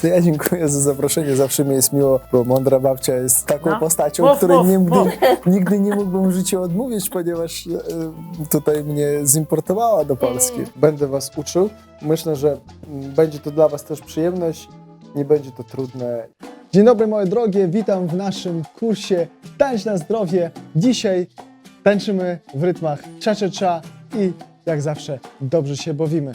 To ja dziękuję za zaproszenie, zawsze mi jest miło, bo mądra babcia jest taką No. postacią, Mów, której mów, nigdy, mów. nigdy nie mógłbym w życiu odmówić, ponieważ e, tutaj mnie zimportowała do Polski. Będę was uczył. Myślę, że mm, będzie to dla was też przyjemność, nie będzie to trudne. Dzień dobry moje drogie, witam w naszym kursie Tańcz na zdrowie. Dzisiaj tańczymy w rytmach cha-cha-cha i jak zawsze dobrze się bawimy.